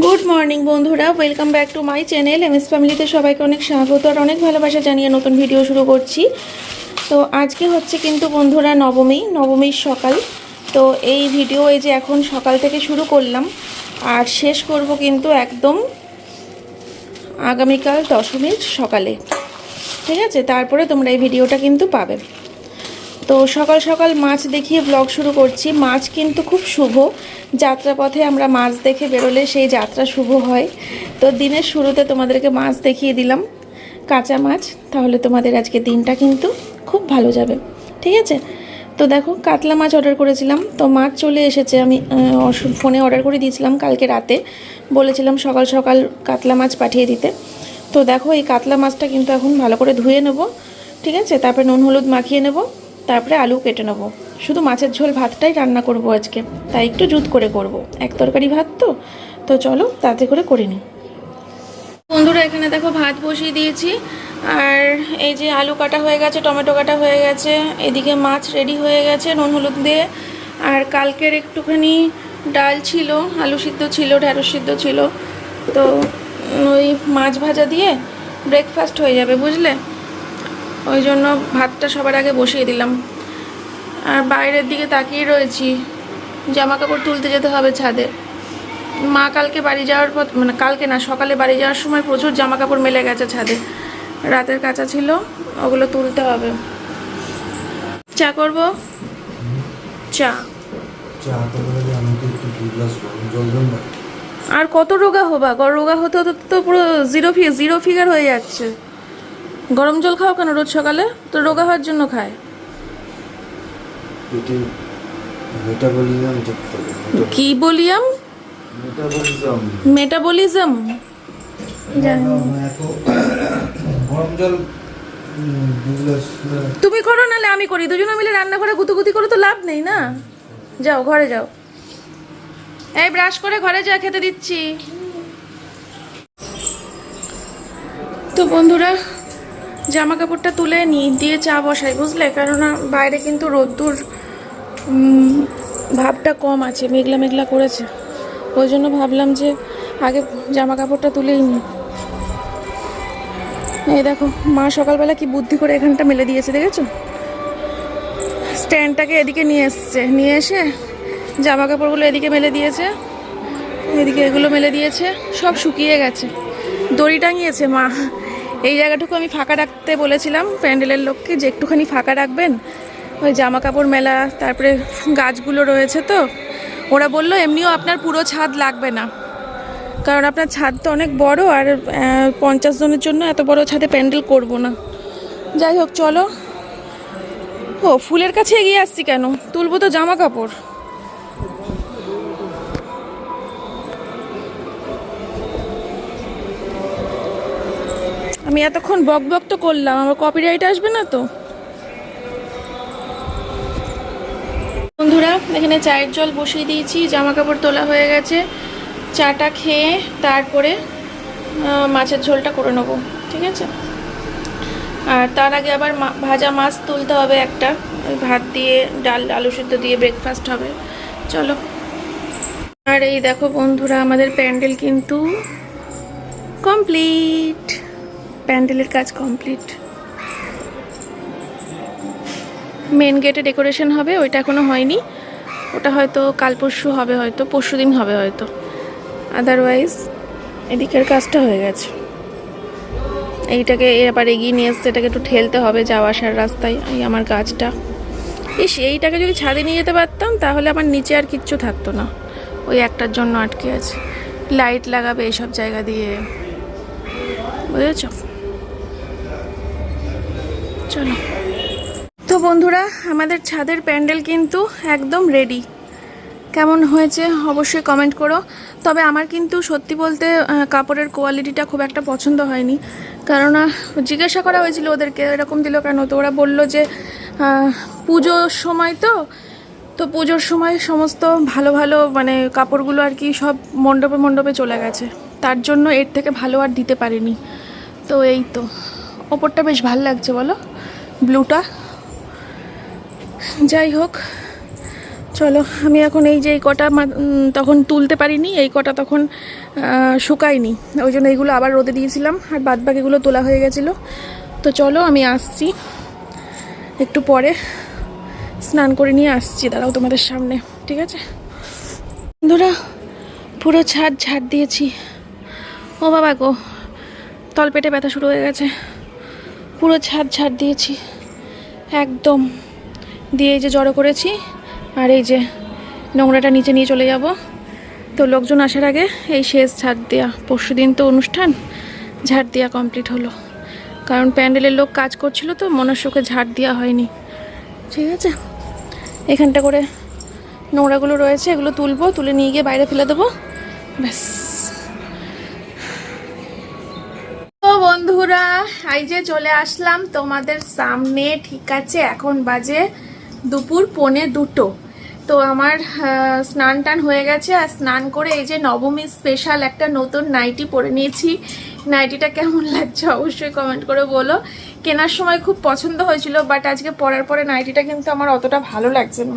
Good morning বন্ধুরা। Welcome back to my channel MS ফ্যামিলিতে সবাইকে অনেক স্বাগত আর অনেক ভালোবাসা জানিয়ে নতুন ভিডিও শুরু করছি। তো আজকে হচ্ছে কিন্তু বন্ধুরা নবমী, নবমীর সকাল। তো এই ভিডিও এই যে এখন সকাল থেকে শুরু করলাম, আর শেষ করব কিন্তু একদম আগামীকাল দশমীর সকালে। ঠিক আছে? তারপরে তোমরা এই ভিডিওটা কিন্তু পাবে। তো সকাল সকাল মাছ দেখিয়ে ব্লগ শুরু করছি। মাছ কিন্তু খুব শুভ। যাত্রাপথে আমরা মাছ দেখে বেরোলে সেই যাত্রা শুভ হয়। তো দিনের শুরুতে তোমাদেরকে মাছ দেখিয়ে দিলাম। কাঁচা মাছ, তাহলে তোমাদের আজকে দিনটা কিন্তু খুব ভালো যাবে। ঠিক আছে? তো দেখো, কাতলা মাছ অর্ডার করেছিলাম। তো মাছ চলে এসেছে। আমি ফোনে অর্ডার করে দিয়েছিলাম কালকে রাতে। বলেছিলাম সকাল সকাল কাতলা মাছ পাঠিয়ে দিতে। তো দেখো, এই কাতলা মাছটা কিন্তু এখন ভালো করে ধুয়ে নেব। ঠিক আছে? তারপরে নুন, হলুদ মাখিয়ে নেব। তারপরে আলু কেটে নেব। শুধু মাছের ঝোল ভাতটাই রান্না করব আজকে। তাই একটু জুত করে করব। এক তরকারি ভাত তো। তো চলো, তাতে করে করে নিই। বন্ধুরা, এখানে দেখো ভাত বসিয়ে দিয়েছি। আর এই যে আলু কাটা হয়ে গেছে, টমেটো কাটা হয়ে গেছে, এদিকে মাছ রেডি হয়ে গেছে, নুন হলুদ দিয়ে। আর কালকের একটুখানি ডাল ছিল, আলু সিদ্ধ ছিল ঢ্যাঁড়স সিদ্ধ ছিল। তো ওই মাছ ভাজা দিয়ে ব্রেকফাস্ট হয়ে যাবে, বুঝলে? ওই জন্য ভাতটা সবার আগে বসিয়ে দিলাম। আর বাইরের দিকে তাকিয়ে রয়েছি জামা কাপড় তুলতে যেতে হবে ছাদে। মা কালকে বাড়ি যাওয়ার পর মানে কালকে না সকালে বাড়ি যাওয়ার সময় প্রচুর জামা কাপড় মেলে গেছে ছাদে। রাতের কাঁচা ছিল ওগুলো তুলতে হবে। চা করব? চা। আর কত রোগা হবা রোগা হতে হতে তো পুরো জিরো ফি জিরো ফিগার হয়ে যাচ্ছে। গরম জল খাও কেন রোজ সকালে? তো রোগা হওয়ার জন্য খায়। পেটে মেটাবলিজম থাকে কি বলিয়াম? মেটাবলিজম গরম জল তুমি করো নালে আমি করি। দুজনে মিলে রান্নাঘরে গুতুগুতি করে তো লাভ নেই না? যাও ঘরে যাও। এই ব্রাশ করে ঘরে যা খেতে দিচ্ছি। তো বন্ধুরা জামা কাপড়টা তুলে নিই দিয়ে চা বসাই, বুঝলে? কেননা বাইরে কিন্তু রোদ্দুর ভাবটা কম আছে, মেঘলা মেঘলা করেছে। ওই জন্য ভাবলাম যে আগে জামা কাপড়টা তুলেই নিই। এই দেখো, মা সকালবেলা কি বুদ্ধি করে এখানটা মেলে দিয়েছে, দেখেছ? স্ট্যান্ডটাকে এদিকে নিয়ে এসছে, নিয়ে এসে জামা কাপড়গুলো এদিকে মেলে দিয়েছে, এদিকে এগুলো মেলে দিয়েছে, সব শুকিয়ে গেছে। দড়ি টাঙিয়েছে মা। এই জায়গাটুকু আমি ফাঁকা রাখতে বলেছিলাম প্যান্ডেলের লোককে যে একটুখানি ফাঁকা রাখবেন। ওই জামা কাপড় মেলা, তারপরে গাছগুলো রয়েছে তো। ওরা বলল, এমনিও আপনার পুরো ছাদ লাগবে না। কারণ আপনার ছাদ তো অনেক বড় আর পঞ্চাশ জনের জন্য এত বড় ছাদে প্যান্ডেল করব না। যাই হোক, চলো। ও, ফুলের কাছে এগিয়ে আসছি কেন? তুলবো তো জামা কাপড় আমি এতক্ষণ বক বক তো করলাম, আমার কপিরাইট আসবে না তো? বন্ধুরা, এখানে চায়ের জল বসিয়ে দিয়েছি জামা কাপড় তোলা হয়ে গেছে, চাটা খেয়ে তারপরে মাছের ঝোলটা করে নেব, ঠিক আছে? আর তার আগে আবার ভাজা মাছ তুলতে হবে একটা ভাত দিয়ে, ডাল, আলু সিদ্ধ দিয়ে ব্রেকফাস্ট হবে, চলো। আর এই দেখো বন্ধুরা, আমাদের প্যান্ডেল কিন্তু কমপ্লিট প্যান্ডেলের কাজ কমপ্লিট। মেন গেটে ডেকোরেশন হবে, ওইটা এখনও হয়নি। ওটা হয়তো কাল পরশু হবে হয়তো, পরশু দিন হবে হয়তো। আদারওয়াইজ এদিকের কাজটা হয়ে গেছে। এইটাকে এবার এগিয়ে নিয়ে এসছে এটাকে একটু ঠেলতে হবে, যাওয়া আসার রাস্তায়, এই আমার গাছটা ইস, এইটাকে যদি ছাদে নিয়ে যেতে পারতাম, তাহলে আমার নিচে আর কিচ্ছু থাকতো না। ওই একটার জন্য আটকে আছে। লাইট লাগাবে এইসব জায়গা দিয়ে। বুঝেছ? চলো। তো বন্ধুরা, আমাদের ছাদের প্যান্ডেল কিন্তু একদম রেডি কেমন হয়েছে অবশ্যই কমেন্ট করো। তবে আমার কিন্তু সত্যি বলতে কাপড়ের কোয়ালিটিটা খুব একটা পছন্দ হয়নি। কেননা, জিজ্ঞাসা করা হয়েছিল ওদেরকে, এরকম দিল কেন? তো ওরা বলল যে পুজোর সময় তো তো পুজোর সময় সমস্ত ভালো ভালো মানে কাপড়গুলো আর কি সব মণ্ডপে মণ্ডপে চলে গেছে। তার জন্য এর থেকে ভালো আর দিতে পারিনি। তো এই তো। ওপরটা বেশ ভালো লাগছে, বলো। ব্লুটা। যাই হোক, চলো, আমি এখন এই যে এই কটা তখন তুলতে পারিনি, এই কটা তখন শুকায়নি। ওই জন্য এইগুলো আবার রোদে দিয়েছিলাম, আর বাদ বাকিগুলো তোলা হয়ে গেছিল। তো চলো, আমি আসছি। একটু পরে স্নান করে নিয়ে আসছি, দাঁড়াও তোমাদের সামনে, ঠিক আছে? বন্ধুরা, পুরো ছাদ ঝাড় দিয়েছি। ও বাবা গো, তলপেটে ব্যথা শুরু হয়ে গেছে। পুরো ছাদ ঝাড় দিয়েছি। একদম। দিয়ে এই যে জড়ো করেছি, আর এই যে নোংরাটা নিচে নিয়ে চলে যাব। তো লোকজন আসার আগে এই শেষ ঝাড় দেওয়া পরশু দিন তো অনুষ্ঠান ঝাড় দেওয়া কমপ্লিট হলো। কারণ প্যান্ডেলের লোক কাজ করছিল তো মনুষ্যকে ঝাড় দেওয়া হয়নি। ঠিক আছে? এখানটা করে নোংরাগুলো রয়েছে, এগুলো তুলবো, তুলে নিয়ে গিয়ে বাইরে ফেলে দেবো। ব্যাস। বন্ধুরা, এই যে চলে আসলাম তোমাদের সামনে, ঠিক আছে? এখন বাজে দুপুর পনে দুটো। তো আমার স্নান টান হয়ে গেছে আর স্নান করে এই যে নবমী স্পেশাল একটা নতুন নাইটি পরে নিয়েছি। নাইটিটা কেমন লাগছে অবশ্যই কমেন্ট করে বলো। কেনার সময় খুব পছন্দ হয়েছিল বাট আজকে পরার পরে নাইটিটা কিন্তু আমার অতটা ভালো লাগছে না।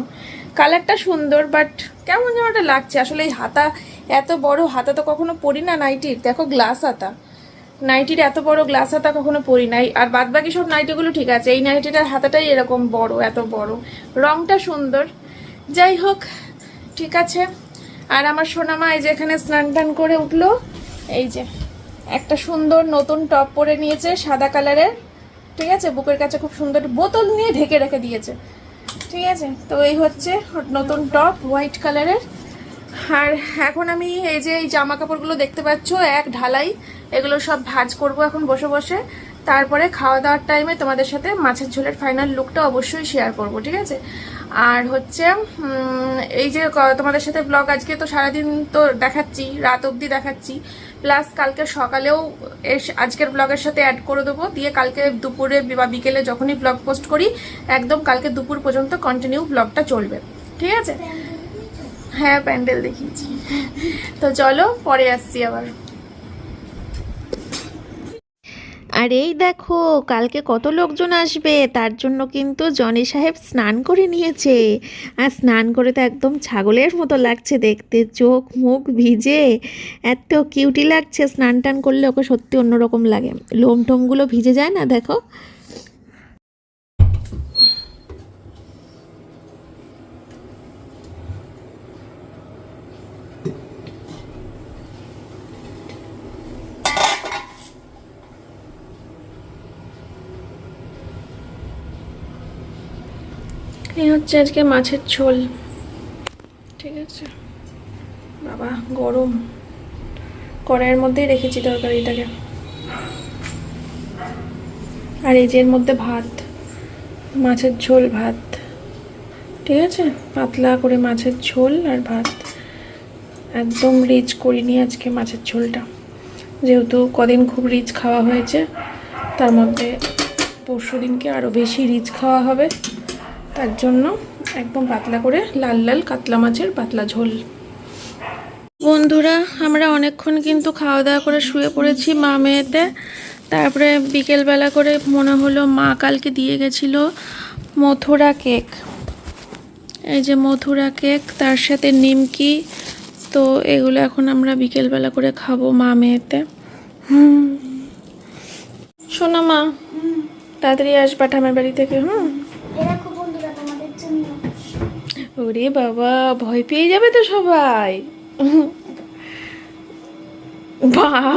কালারটা সুন্দর বাট কেমন যেন একটা লাগছে। আসলে এই হাতা এত বড় হাতা তো কখনো পরি না নাইটির দেখো গ্লাস হাতা। নাইটির এত বড় গ্লাস হাতা কখনো পরি নাই। আর বাদ বাকি সব নাইটিগুলো ঠিক আছে। এই নাইটিটার হাতাটাই এরকম বড়, এত বড়। রংটা সুন্দর। যাই হোক, ঠিক আছে। আর আমার সোনামা এই যে এখানে স্নান টান করে উঠল। এই যে, একটা সুন্দর নতুন টপ পরে নিয়েছে সাদা কালারের। ঠিক আছে? বুকের কাছে খুব সুন্দর বোতল নিয়ে ঢেকে রেখে দিয়েছে। ঠিক আছে? তো এই হচ্ছে নতুন টপ, হোয়াইট কালারের। আর এখন আমি এই যে এই জামা কাপড়গুলো দেখতে পাচ্ছ, এক ঢালাই। এগুলো সব ভাজ করব এখন বসে বসে। তারপরে খাওয়া দাওয়ার টাইমে তোমাদের সাথে মাছের ঝোলের ফাইনাল লুকটা অবশ্যই শেয়ার করব, ঠিক আছে? আর হচ্ছে এই যে তোমাদের সাথে ব্লগ আজকে তো সারাদিন তো দেখাচ্ছি, রাত অবধি দেখাচ্ছি। প্লাস কালকে সকালেও এস- আজকের ব্লগের সাথে অ্যাড করে দেবো। দিয়ে কালকে দুপুরে বা বিকেলে যখনই ব্লগ পোস্ট করি, একদম কালকে দুপুর পর্যন্ত কন্টিনিউ ব্লগটা চলবে, ঠিক আছে? হ্যাঁ প্যান্ডেল দেখিয়েছি। তো চলো, পরে আসছি আবার। আর এই দেখো, কালকে কত লোকজন আসবে, তার জন্য কিন্তু জনি সাহেব স্নান করে নিয়েছে। আর স্নান করে তো একদম ছাগলের মতো লাগছে দেখতে, চোখ মুখ ভিজে। এত কিউটি লাগছে, স্নান টান করলে ওকে সত্যি অন্যরকম লাগে। লোম টোমগুলো ভিজে যায় না, দেখো এই হচ্ছে আজকে মাছের ঝোল। ঠিক আছে? বাবা, গরম। কড়াইয়ের মধ্যেই রেখেছি তরকারিটাকে। আর এই যে এর মধ্যে ভাত, মাছের ঝোল ভাত। ঠিক আছে? পাতলা করে মাছের ঝোল আর ভাত। একদম রিচ করিনি আজকে মাছের ঝোলটা। যেহেতু কদিন খুব রিচ খাওয়া হয়েছে, তার মধ্যে পরশু দিনকে আরও বেশি রিচ খাওয়া হবে। তার জন্য একদম পাতলা করে লাল লাল কাতলা মাছের পাতলা ঝোল। বন্ধুরা, আমরা অনেকক্ষণ কিন্তু খাওয়া দাওয়া করে শুয়ে পড়েছি মা মেয়েতে। তারপরে বিকেলবেলা করে মনে হলো মা কালকে দিয়ে গেছিল মথুরা কেক। এই যে মথুরা কেক, তার সাথে নিমকি। তো এগুলো এখন আমরা বিকেলবেলা করে খাব মা মেয়েতে। হুম। শোনো মা, তাড়াতাড়ি আসবা ঠামের বাড়ি থেকে, হুম? ওরে বাবা ভয় পেয়ে যাবে তো সবাই। বাবা।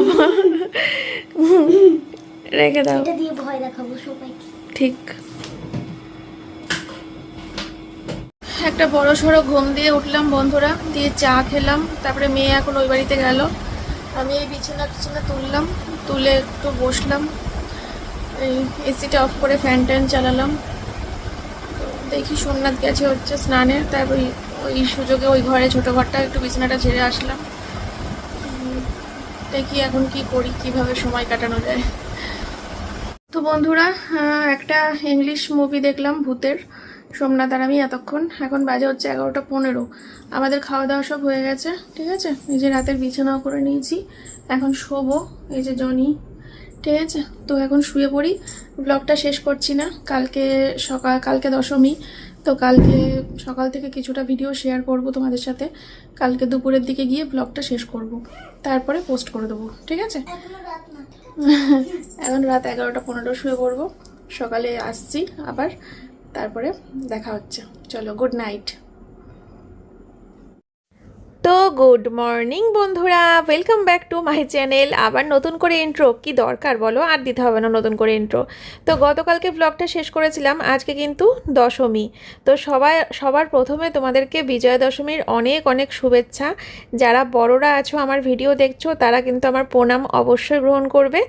রেখে দাও। এটা দিয়ে ভয় দেখাবো সবাইকে। ঠিক। একটা বড় সড়ো ঘুম দিয়ে উঠলাম বন্ধুরা দিয়ে চা খেলাম তারপরে মেয়ে এখন ওই বাড়িতে গেল। আমি এই বিছানা টিছানা তুললাম তুলে একটু বসলাম। এই এসিটা অফ করে ফ্যান ট্যান চালালাম। দেখি সোমনাথ গেছে হচ্ছে স্নানের তারপর ওই- সুযোগে ওই ঘরে, ছোটো ঘরটা একটু বিছানাটা ঝেড়ে আসলাম। দেখি এখন কি করি, কীভাবে সময় কাটানো যায়। তো বন্ধুরা একটা ইংলিশ মুভি দেখলাম ভূতের, সোমনাথ আর আমি এতক্ষণ। এখন বাজে হচ্ছে এগারোটা পনেরো। আমাদের খাওয়া দাওয়া সব হয়ে গেছে, ঠিক আছে? এই যে রাতের বিছানাও করে নিয়েছি। এখন শোবো, এই যে জনি ঠিক আছে? তো এখন শুয়ে পড়ি। ব্লগটা শেষ করছি না। কালকে সকাল, কালকে দশমী। তো কালকে সকাল থেকে কিছুটা ভিডিও শেয়ার করব তোমাদের সাথে। কালকে দুপুরের দিকে গিয়ে ব্লগটা শেষ করব। তারপরে পোস্ট করে দেবো। ঠিক আছে? এখন রাত এগারোটা পনেরো শুয়ে পড়ব। সকালে আসছি আবার। তারপরে দেখা হচ্ছে। চলো গুড নাইট তো গুড মর্নিং বন্ধুরা welcome back to my channel আবার নতুন করে ইন্ট্রো কি দরকার বলো? আর দিতে হবে না নতুন করে ইন্ট্রো তো গতকালকে ব্লগটা শেষ করেছিলাম, আজকে কিন্তু দশমী। তো সবাই, সবার প্রথমে তোমাদেরকে বিজয়া দশমীর অনেক অনেক শুভেচ্ছা। যারা বড়রা আছো, আমার ভিডিও দেখছ, তারা কিন্তু আমার প্রণাম অবশ্যই গ্রহণ করবে।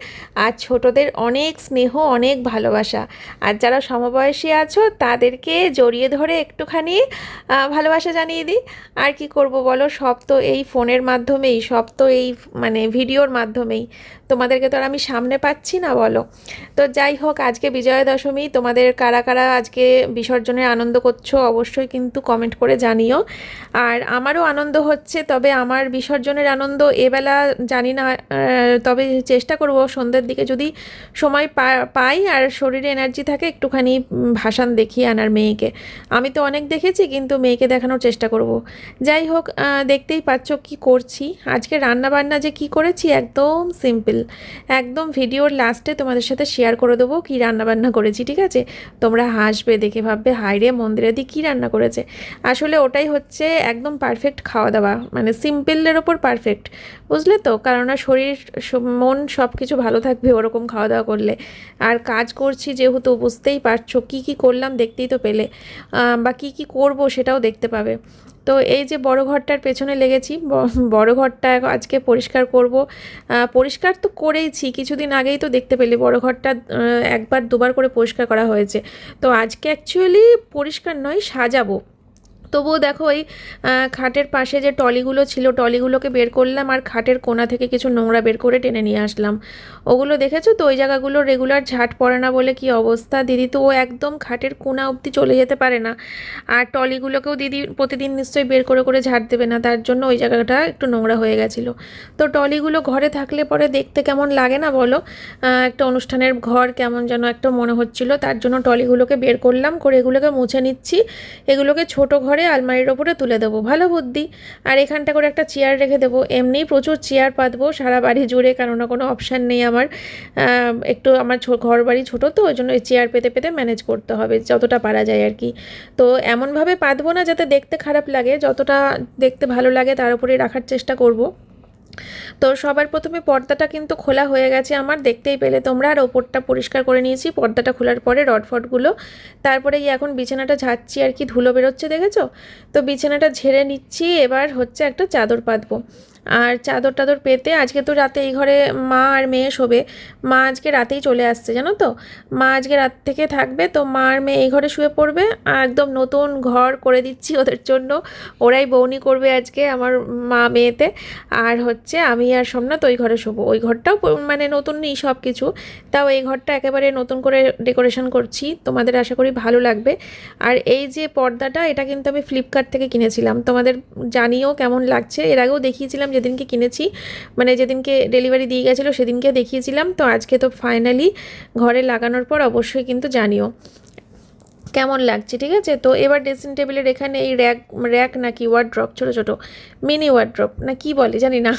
আর ছোটদের অনেক স্নেহ, অনেক ভালোবাসা। আর যারা সমবয়সী আছো, তাদেরকে জড়িয়ে ধরে একটুখানি ভালোবাসা জানিয়ে দিই। আর কি করব বলো? সব তো এই ফোনের মাধ্যমেই, সব তো এই মানে ভিডিওর মাধ্যমেই। তোমাদেরকে তো আর আমি সামনে পাচ্ছি না, বলো। তো যাই হোক, আজকে বিজয়া দশমী তোমাদের কারা কারা আজকে বিসর্জনের আনন্দ করছ অবশ্যই কিন্তু কমেন্ট করে জানিও। আর আমারও আনন্দ হচ্ছে, তবে আমার বিসর্জনের আনন্দ এবেলা জানি না তবে চেষ্টা করব সন্ধ্যের দিকে যদি সময় পাই আর শরীরে এনার্জি থাকে, একটুখানি ভাসান দেখিয়ে আনার মেয়েকে। আমি তো অনেক দেখেছি, কিন্তু মেয়েকে দেখানোর চেষ্টা করব। যাই হোক দেখতেই পাচ্ছ কি করছি। আজকে রান্না বান্না যে কি করেছি একদম সিম্পল একদম ভিডিওর লাস্টে তোমাদের সাথে শেয়ার করে দেবো কি রান্না বান্না করেছি, ঠিক আছে? তোমরা হাসবে, দেখে ভাববে হাইরে মন্দিরে দি কী রান্না করেছে। আসলে ওটাই হচ্ছে একদম পারফেক্ট খাওয়া দাওয়া মানে সিম্পলের ওপর পারফেক্ট বুঝলে তো? কেননা শরীর মন সব কিছু ভালো থাকবে ওরকম খাওয়া দাওয়া করলে। আর কাজ করছি যেহেতু, বুঝতেই পারছ কী কী করলাম, দেখতেই তো পেলে। বা কী কী করব সেটাও দেখতে পাবে। তো এই যে বড় ঘরটার পেছনে লেগেছি বড় ঘরটা আজকে পরিষ্কার করব। পরিষ্কার তো করেইছি, কিছুদিন আগেই তো দেখতে পেলে বড় ঘরটা একবার দুবার করে পরিষ্কার করা হয়েছে। তো আজকে অ্যাকচুয়ালি পরিষ্কার নয়, সাজাবো। তবুও দেখো ওই খাটের পাশে যে টলিগুলো ছিল টলিগুলোকে বের করলাম আর খাটের কোনা থেকে কিছু নোংরা বের করে টেনে নিয়ে আসলাম। ওগুলো দেখেছ তো? ওই জায়গাগুলো রেগুলার ঝাট পড়ে না বলে কি অবস্থা? দিদি তো ও একদম খাটের কোনা অবধি চলে যেতে পারে না। আর টলিগুলোকেও দিদি প্রতিদিন নিশ্চয়ই বের করে করে ঝাঁট দেবে না। তার জন্য ওই জায়গাটা একটু নোংরা হয়ে গেছিল। তো টলিগুলো ঘরে থাকলে পরে দেখতে কেমন লাগে না বলো? একটা অনুষ্ঠানের ঘর কেমন যেন একটা মনে হচ্ছিল। তার জন্য টলিগুলোকে বের করলাম, করে এগুলোকে মুছে নিচ্ছি। এগুলোকে ছোট ঘরে আলমারির ওপরে তুলে দেবো, ভালো বুদ্ধি। আর এখানটা করে একটা চেয়ার রেখে দেবো। এমনি প্রচুর চেয়ার পাতবো, সারা বাড়ি জুড়ে কেননা কোনো অপশান নেই আমার। একটু আমার ঘর বাড়ি ছোটো তো, ওই জন্য চেয়ার পেতে পেতে ম্যানেজ করতে হবে, যতটা পারা যায় আর কি। তো এমনভাবে পাতবো না যাতে দেখতে খারাপ লাগে, যতটা দেখতে ভালো লাগে তার উপরেই রাখার চেষ্টা করব। তো সবার প্রথমে পর্দাটা কিন্তু খোলা হয়ে গেছে আমার, দেখতেই পেলে তোমরা। আর ওপরটা পরিষ্কার করে নিয়েছি, পর্দাটা খোলার পরে রডফটগুলো তারপরে এখন বিছানাটা ঝাড়ছি আর কি, ধুলো বেরোচ্ছে, দেখেছ? তো বিছানাটা ঝেড়ে নিচ্ছি, এবার হচ্ছে একটা চাদর পাতবো। আর চাদর টাদর পেতে আজকে তো রাতে এই ঘরে মা আর মেয়ে শোবে। মা আজকে রাতেই চলে আসছে, জানো তো? মা আজকে রাত থেকে থাকবে, তো মা আর মেয়ে এই ঘরে শুয়ে পড়বে। একদম নতুন ঘর করে দিচ্ছি ওদের জন্য। ওরাই বৌনি করবে আজকে আমার মা মেয়েতে। আর হচ্ছে আমি আর সোমনাথ ওই ঘরে শোবো। ওই ঘরটাও মানে নতুনই সব কিছু তাও এই ঘরটা একেবারে নতুন করে ডেকোরেশন করছি। তোমাদের আশা করি ভালো লাগবে। আর এই যে পর্দাটা, এটা কিন্তু আমি ফ্লিপকার্ট থেকে কিনেছিলাম। তোমাদের জানিও কেমন লাগছে। এর আগেও দেখিয়েছিলাম যেদিনকে কিনেছি মানে যেদিনকে ডেলিভারি দিয়ে গেছিল, সেদিনকে দেখিয়েছিলাম। তো আজকে তো ফাইনালি ঘরে লাগানোর পর অবশ্যই কিন্তু জানিও। কেমন লাগছে, ঠিক আছে? তো এবার ড্রেসিং টেবিলের এখানে এই র্যাক র্যাক নাকি ওয়ার্ড্রপ ছোটো ছোটো মিনি ওয়ার্ড্রপ না কি বলে জানি না।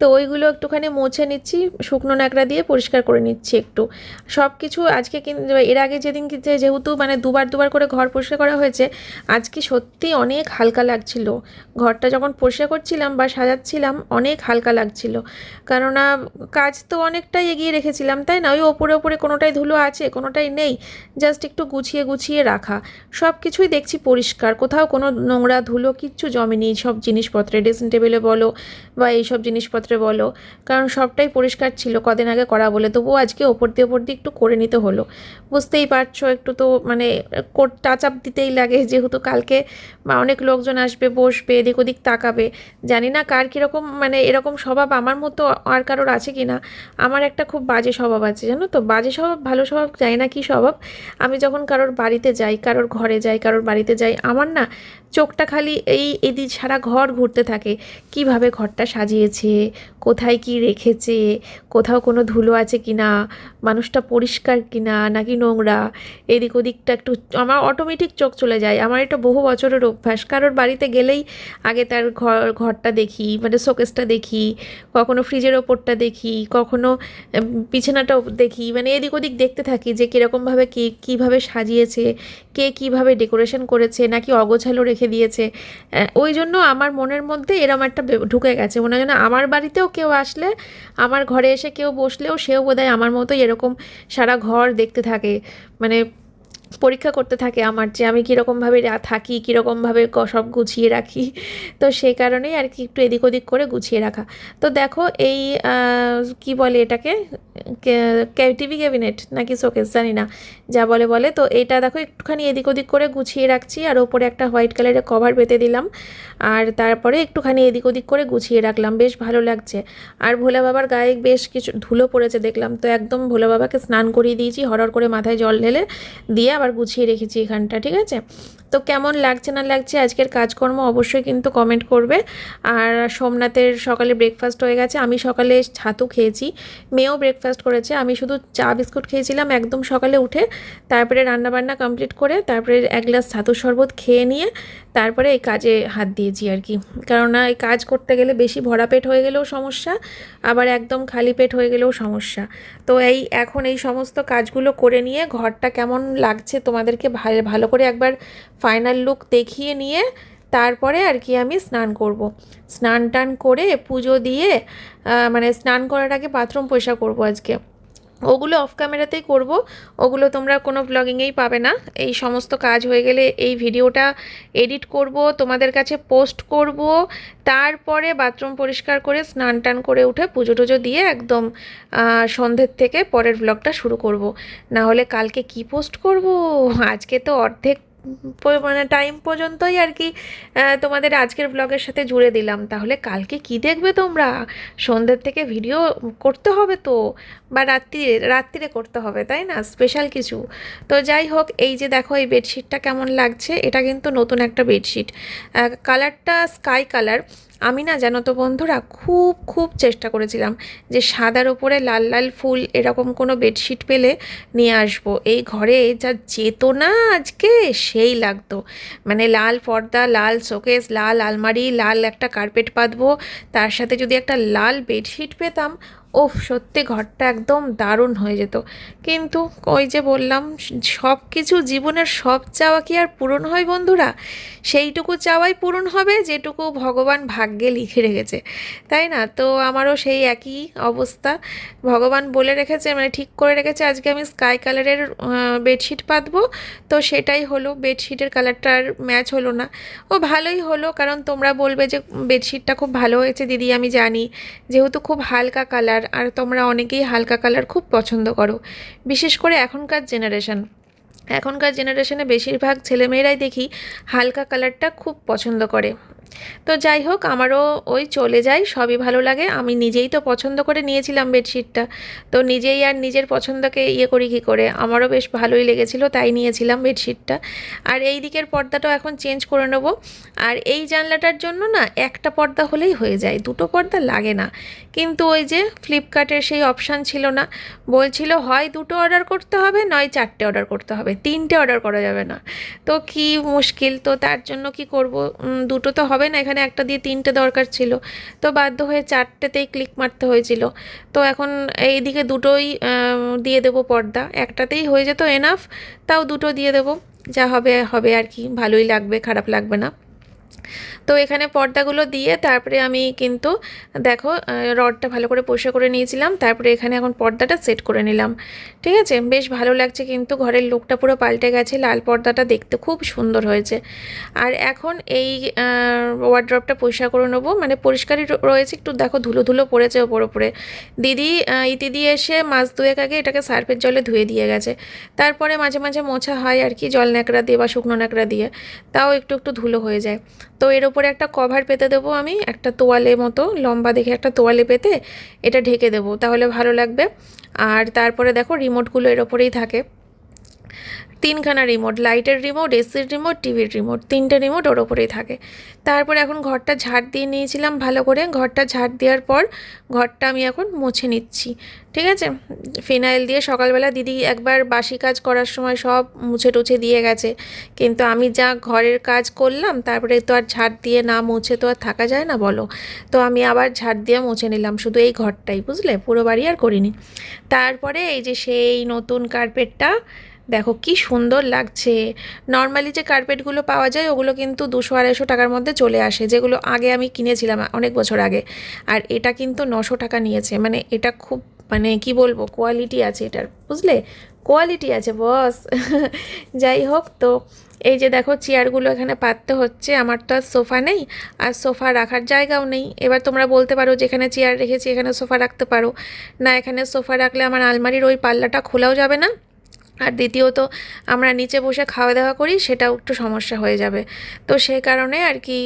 তো ওইগুলো একটুখানি মুছে নিচ্ছি, শুকনো ন্যাকড়া দিয়ে পরিষ্কার করে নিচ্ছি একটু। সব কিছু আজকে কিন্তু এর আগে যেদিন যেহেতু মানে দুবার দুবার করে ঘর পরিষ্কার করা হয়েছে, আজকে সত্যি অনেক হালকা লাগছিল। ঘরটা যখন পরিষ্কার করছিলাম বা সাজাচ্ছিলাম, অনেক হালকা লাগছিল। কেননা কাজ তো অনেকটাই এগিয়ে রেখেছিলাম, তাই না? ওই ওপরে ওপরে কোনোটাই ধুলো আছে, কোনোটাই নেই। জাস্ট একটু গুছিয়ে গুছিয়ে রাখা। সব কিছুই দেখছি পরিষ্কার। কোথাও কোনো নোংরা ধুলো, কিচ্ছু জমে জমেনি। সব জিনিসপত্রে, ড্রেসিং টেবিলে বলো বা এইসব জিনিসপত্রে বলো। কারণ সবটাই পরিষ্কার ছিল কদিন আগে করা বলে। তবুও আজকে ওপর দিয়ে ওপর দিয়ে একটু করে নিতে হলো। বুঝতেই পারছ, একটু তো মানে টাচ আপ দিতেই লাগে। যেহেতু কালকে অনেক লোকজন আসবে, বসবে, এদিক ওদিক তাকাবে। জানি না কার কীরকম মানে এরকম স্বভাব আমার মতো আর কারোর আছে কি না আমার একটা খুব বাজে স্বভাব আছে, জানো তো? বাজে স্বভাব, ভালো স্বভাব, জানি না কী স্বভাব। আমি যখন কারোর বাড়িতে যাই, কারোর ঘরে যাই, কারোর বাড়িতে যাই, আমার না চোখটা খালি এই এদি সারা ঘর ঘুরতে থাকে। কীভাবে ঘরটা সাজিয়েছে, কোথায় কি রেখেছে, কোথাও কোনো ধুলো আছে কি না মানুষটা পরিষ্কার কি না নাকি নোংরা, এদিক ওদিকটা একটু আমার অটোমেটিক চোখ চলে যায়। আমার এটা বহু বছরের অভ্যাস। কারোর বাড়িতে গেলেই আগে তার ঘর, ঘরটা দেখি মানে শোকেসটা দেখি, কখনো ফ্রিজের ওপরটা দেখি, কখনো বিছানাটাও দেখি। মানে এদিক ওদিক দেখতে থাকি যে কীরকমভাবে কী, কীভাবে সাজিয়েছে কে কীভাবে ডেকোরেশন করেছে, নাকি অগোছালো রেখে দিয়েছে। ওই জন্য আমার মনের মধ্যে এরম একটা ঢুকে গেছে। মনে হয় আমার বাড়িতেও কেউ আসলে, আমার ঘরে এসে কেউ বসলেও সেও বোধহয় আমার মতো এরকম সারা ঘর দেখতে থাকে। মানে পরীক্ষা করতে থাকে আমার যে আমি কীরকমভাবে থাকি, কীরকমভাবে সব গুছিয়ে রাখি। তো সেই কারণেই আর কি একটু এদিক ওদিক করে গুছিয়ে রাখা। তো দেখো এই কি বলে এটাকে? টিভি ক্যাবিনেট নাকি শোকেস, জানি না। যা বলে বলে। তো এটা দেখো একটুখানি এদিক ওদিক করে গুছিয়ে রাখছি আর ওপরে একটা হোয়াইট কালারের কভার পেতে দিলাম। আর তারপরে একটুখানি এদিক ওদিক করে গুছিয়ে রাখলাম। বেশ ভালো লাগছে। আর ভোলা বাবার গায়ে বেশ কিছু ধুলো পড়েছে দেখলাম। তো একদম ভোলা বাবাকে স্নান করিয়ে দিয়েছি। হরর করে মাথায় জল ঢেলে দিয়ে আবার গুছিয়ে রেখেছি এখানটা, ঠিক আছে? তো কেমন লাগছে না লাগছে আজকের কাজকর্ম অবশ্যই কিন্তু কমেন্ট করবে। আর সোমনাথের সকালে ব্রেকফাস্ট হয়ে গেছে, আমি সকালে ছাতু খেয়েছি, মেয়েও ব্রেকফাস্ট করেছে, আমি শুধু চা বিস্কুট খেয়েছিলাম একদম সকালে উঠে, তারপরে রান্নাবান্না কমপ্লিট করে, তারপরে এক গ্লাস ছাতুর শরবত খেয়ে নিয়ে, তারপরে এই কাজে হাত দিয়েছি আর কি। কেননা এই কাজ করতে গেলে বেশি ভরা পেট হয়ে গেলেও সমস্যা, আবার একদম খালি পেট হয়ে গেলেও সমস্যা। তো এই, এখন এই সমস্ত কাজগুলো করে নিয়ে ঘরটা কেমন লাগছে তোমাদেরকে ভালো ভালো করে একবার ফাইনাল লুক দেখিয়ে নিয়ে তারপরে আর কি আমি স্নান করব। স্নান টান করে পুজো দিয়ে মানে স্নান করার আগে বাথরুম পয়সা করব আজকে ওগুলো অফ ক্যামেরাতেই করব। ওগুলো তোমরা কোনো ব্লগিংয়েই পাবে না। এই সমস্ত কাজ হয়ে গেলে এই ভিডিওটা এডিট করব, তোমাদের কাছে পোস্ট করব, তারপরে বাথরুম পরিষ্কার করে স্নান টান করে উঠে পুজো টুজো দিয়ে একদম সন্ধ্যের থেকে পরের ব্লগটা শুরু করব। না হলে কালকে কি পোস্ট করব? আজকে তো অর্ধেক মানে টাইম পর্যন্তই আর কি তোমাদের আজকের ব্লগের সাথে জুড়ে দিলাম। তাহলে কালকে কি দেখবে তোমরা? সন্ধ্যের থেকে ভিডিও করতে হবে তো, বা রাত্রিরে রাত্রিরে করতে হবে, তাই না? স্পেশাল কিছু। তো যাই হোক, এই যে দেখো, এই বেডশিটটা কেমন লাগছে, এটা কিন্তু নতুন একটা বেডশিট কালারটা স্কাই কালার আমি না, জানো তো বন্ধুরা, খুব খুব চেষ্টা করেছিলাম যে সাদার ওপরে লাল লাল ফুল এরকম কোনো বেডশিট পেলে নিয়ে আসব। এই ঘরে যা যেত না আজকে, সেই লাগতো। মানে লাল পর্দা, লাল শোকেস, লাল আলমারি, লাল একটা কার্পেট পাতবো, তার সাথে যদি একটা লাল বেডশিট পেতাম ওফ, সত্যি ঘরটা একদম দারুণ হয়ে যেত। কিন্তু ওই যে বললাম, সব কিছু জীবনের সব চাওয়া কি আর পূরণ হয় বন্ধুরা? সেইটুকু চাওয়াই পূরণ হবে যেটুকু ভগবান ভাগ্যে লিখে রেখেছে, তাই না? তো আমারও সেই একই অবস্থা। ভগবান বলে রেখেছে মানে ঠিক করে রেখেছে, আজকে আমি স্কাই কালারের বেডশিট পাতবো। তো সেটাই হলো বেডশিটের কালারটার ম্যাচ হলো না। ও ভালোই হলো, কারণ তোমরা বলবে যে বেডশিটটা খুব ভালো হয়েছে, দিদি আমি জানি। যেহেতু খুব হালকা কালার আর তোমরা অনেকেই হালকা কালার খুব পছন্দ করো। বিশেষ করে এখনকার জেনারেশান এখনকার জেনারেশনে বেশিরভাগ ছেলেমেয়েরাই দেখি হালকা কালারটা খুব পছন্দ করে। তো যাই হোক, আমারও ওই চলে যায়, সবই ভালো লাগে। আমি নিজেই তো পছন্দ করে নিয়েছিলাম বেডশিটটা। তো নিজেই আর নিজের পছন্দকে ইয়ে করি কী করে? আমারও বেশ ভালোই লেগেছিল, তাই নিয়েছিলাম বেডশিটটা। আর এই দিকের পর্দাটাও এখন চেঞ্জ করে নেব। আর এই জানলাটার জন্য না, একটা পর্দা হলেই হয়ে যায়, দুটো পর্দা লাগে না। কিন্তু ওই যে ফ্লিপকার্টের সেই অপশান ছিল না, বলছিল হয় দুটো অর্ডার করতে হবে, নয় চারটে অর্ডার করতে হবে, তিনটে অর্ডার করা যাবে না। তো কি মুশকিল, তো তার জন্য কি করব? দুটো তো হবে না, এখানে একটা দিয়ে তিনটে দরকার ছিল। তো বাধ্য হয়ে চারটেতেই ক্লিক মারতে হয়েছিল। তো এখন এইদিকে দুটোই দিয়ে দেবো পর্দা। একটাতেই হয়ে যেত এনাফ তাও দুটো দিয়ে দেবো। যা হবে হবে আর কি। ভালোই লাগবে, খারাপ লাগবে না। তো এখানে পর্দাগুলো দিয়ে তারপরে আমি কিন্তু দেখো রডটা ভালো করে পরিষ্কার করে নিয়েছিলাম তারপরে এখানে এখন পর্দাটা সেট করে নিলাম। ঠিক আছে? বেশ ভালো লাগছে কিন্তু ঘরের লোকটা পুরো পাল্টে গেছে লাল পর্দাটা দেখতে খুব সুন্দর হয়েছে। আর এখন এই ওয়ার্ড্রপটা পরিষ্কার করে নেব মানে পরিষ্কারই রয়েছে একটু দেখো ধুলো ধুলো পড়েছে ওপর ওপরে। দিদি আহ, ইতিদি এসে মাছ দুয়েক আগে এটাকে সার্ফের জলে ধুয়ে দিয়ে গেছে। তারপরে মাঝে মাঝে মোছা হয় আর কি জল ন্যাকড়া দিয়ে বা শুকনো ন্যাকড়া দিয়ে তাও একটু একটু ধুলো হয়ে যায়। তো এর উপরে একটা কভার পেতে দেবো আমি, একটা তোয়ালে মতো, লম্বা দেখে একটা তোয়ালে পেতে এটা ঢেকে দেবো, তাহলে ভালো লাগবে। আর তারপরে দেখো রিমোটগুলো এর ওপরেই থাকে। তিনখানা রিমোট লাইটের রিমোট এসির রিমোট টিভির রিমোট তিনটে রিমোট ওর ওপরেই থাকে। তারপর এখন ঘরটা ঝাড় দিয়ে নিয়েছিলাম ভালো করে। ঘরটা ঝাড় দেওয়ার পর ঘরটা আমি এখন মুছে নিচ্ছি। ঠিক আছে? ফিনাইল দিয়ে সকালবেলা দিদি একবার বাসি কাজ করার সময় সব মুছে টুছে দিয়ে গেছে। কিন্তু আমি যা ঘরের কাজ করলাম, তারপরে তো আর ঝাড় দিয়ে না মুছে তো আর থাকা যায় না বলো। তো আমি আবার ঝাড় দিয়ে মুছে নিলাম শুধু এই ঘরটাই, বুঝলে? পুরো বাড়ি আর করিনি। তারপরে এই যে সেই নতুন কার্পেটটা দেখো কি সুন্দর লাগছে। নর্মালি যে কার্পেটগুলো পাওয়া যায়, ওগুলো কিন্তু দুশো আড়াইশো টাকার মধ্যে চলে আসে, যেগুলো আগে আমি কিনেছিলাম অনেক বছর আগে। আর এটা কিন্তু নশো টাকা নিয়েছে মানে এটা খুব মানে কি বলব কোয়ালিটি আছে এটার, বুঝলে? কোয়ালিটি আছে বস যাই হোক তো, এই যে দেখো চেয়ারগুলো এখানে পাততে হচ্ছে, আমার তো আর সোফা নেই, আর সোফা রাখার জায়গাও নেই। এবার তোমরা বলতে পারো যেখানে চেয়ার রেখেছি, এখানে সোফা রাখতে পারো। না, এখানে সোফা রাখলে আমার আলমারির ওই পাল্লাটা খোলাও যাবে না। আর দ্বিতীয়ত আমরা নিচে বসে খাওয়া দাওয়া করি সেটাও একটু সমস্যা হয়ে যাবে। তো সেই কারণে আর কি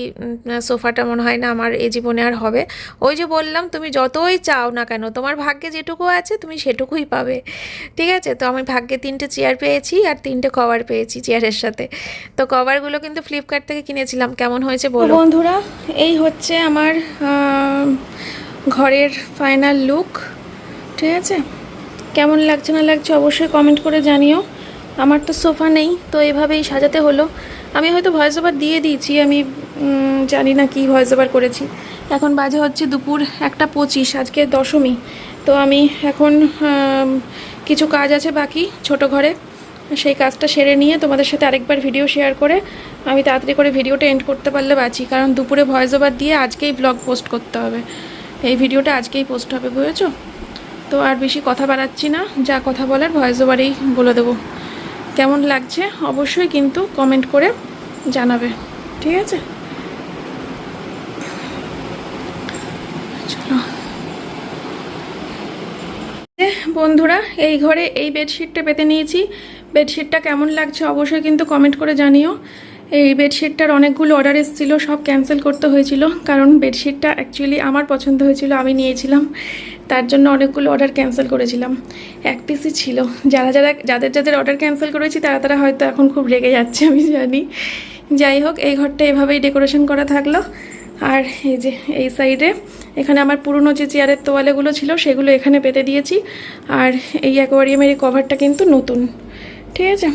সোফাটা মনে হয় না আমার এ জীবনে আর হবে। ওই যে বললাম তুমি যতই চাও না কেন তোমার ভাগ্যে যেটুকু আছে তুমি সেটুকুই পাবে। ঠিক আছে? তো আমি ভাগ্যে তিনটে চেয়ার পেয়েছি আর তিনটে কভার পেয়েছি চেয়ারের সাথে। তো কভারগুলো কিন্তু ফ্লিপকার্ট থেকে কিনেছিলাম। কেমন হয়েছে বলো? বন্ধুরা এই হচ্ছে আমার ঘরের ফাইনাল লুক ঠিক আছে? কেমন লাগছে না লাগছে অবশ্যই কমেন্ট করে জানিও। আমার তো সোফা নেই, তো এভাবেই সাজাতে হলো। আমি হয়তো ভয়েস ওভার দিয়ে দিয়েছি, আমি জানি না কি ভয়েস ওভার করেছি। এখন বাজে হচ্ছে দুপুর একটা পঁচিশ, আজকে দশমী। তো আমি এখন কিছু কাজ আছে বাকি ছোট ঘরে। সেই কাজটা সেরে নিয়ে তোমাদের সাথে আরেকবার ভিডিও শেয়ার করে আমি তাড়াতাড়ি করে ভিডিওটা এন্ড করতে পারলে বাঁচি। কারণ দুপুরে ভয়েস ওভার দিয়ে আজকেই ব্লগ পোস্ট করতে হবে। এই ভিডিওটা আজকেই পোস্ট হবে, বুঝেছ? তো আর বেশি কথা বাড়াচ্ছি না। যা কথা বলার ভয়েস ওভারেই বলে দেবো। কেমন লাগছে? অবশ্যই কিন্তু কমেন্ট করে জানাবে। ঠিক আছে? বন্ধুরা, এই ঘরে এই বেডশিটটা পেতে নিয়েছি। বেডশিটটা কেমন লাগছে অবশ্যই কিন্তু কমেন্ট করে জানিও। এই বেডশিটটার অনেকগুলো অর্ডার এসেছিল, সব ক্যান্সেল করতে হয়েছিল। কারণ বেডশিটটা অ্যাকচুয়ালি আমার পছন্দ হয়েছিল, আমি নিয়েছিলাম। তার জন্য অনেকগুলো অর্ডার ক্যান্সেল করেছিলাম। এক পিসই ছিল। যারা যারা, যাদের যাদের অর্ডার ক্যান্সেল করেছি, তারা তারা হয়তো এখন খুব রেগে যাচ্ছে, আমি জানি। যাই হোক, এই ঘরটা এভাবেই ডেকোরেশন করা থাকল। আর এই যে, এই সাইডে এখানে আমার পুরনো যে চেয়ারের তোয়ালেগুলো ছিল, সেগুলো এখানে পেতে দিয়েছি। আর এই অ্যাকোয়ারিয়ামের এই কভারটা কিন্তু নতুন। ঠিক আছে?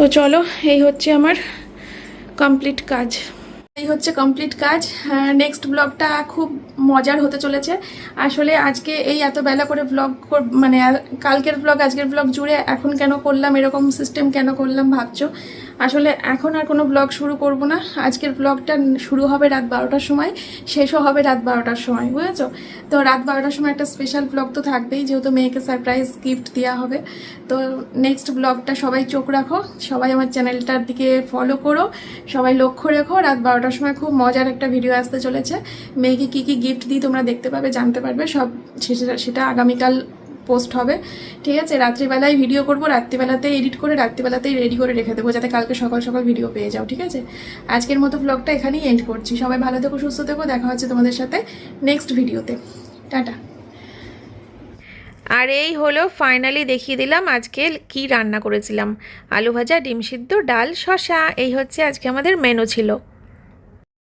তো চলো, এই হচ্ছে আমার কমপ্লিট কাজ। এই হচ্ছে কমপ্লিট কাজ। নেক্সট ব্লগটা খুব মজার হতে চলেছে। আসলে আজকে এই এত বেলা করে ব্লগ মানে কালকের ব্লগ আজকের ব্লগ জুড়ে এখন কেন করলাম, এরকম সিস্টেম কেন করলাম ভাবছ? আসলে এখন আর কোনো ব্লগ শুরু করব না। আজকের ব্লগটা শুরু হবে রাত বারোটার সময়, শেষও হবে রাত বারোটার সময়, বুঝেছ? তো রাত বারোটার সময় একটা স্পেশাল ব্লগ তো থাকবেই, যেহেতু মেয়েকে সারপ্রাইজ গিফট দেওয়া হবে। তো নেক্সট ব্লগটা সবাই চোখ রাখো, সবাই আমার চ্যানেলটার দিকে ফলো করো, সবাই লক্ষ্য রেখো, রাত বারোটার সময় খুব মজার একটা ভিডিও আসতে চলেছে। মেয়েকে কী কী গিফট দিই তোমরা দেখতে পাবে, জানতে পারবে, সব সেটা সেটা আগামীকাল পোস্ট হবে। ঠিক আছে, রাত্রিবেলায় ভিডিও করব, রাত্রিবেলাতেই এডিট করে, রাত্রিবেলাতেই রেডি করে রেখে দেবো, যাতে কালকে সকাল সকাল ভিডিও পেয়ে যাও, ঠিক আছে? আজকের মতো ব্লগটা এখানেই এন্ড করছি। সবাই ভালো থেকো, সুস্থ থেকো, দেখা হচ্ছে তোমাদের সাথে নেক্সট ভিডিওতে টাটা। আর এই হলো ফাইনালি দেখিয়ে দিলাম আজকে কি রান্না করেছিলাম। আলু ভাজা, ডিম সিদ্ধ, ডাল শশা এই হচ্ছে আজকে আমাদের মেনু ছিল।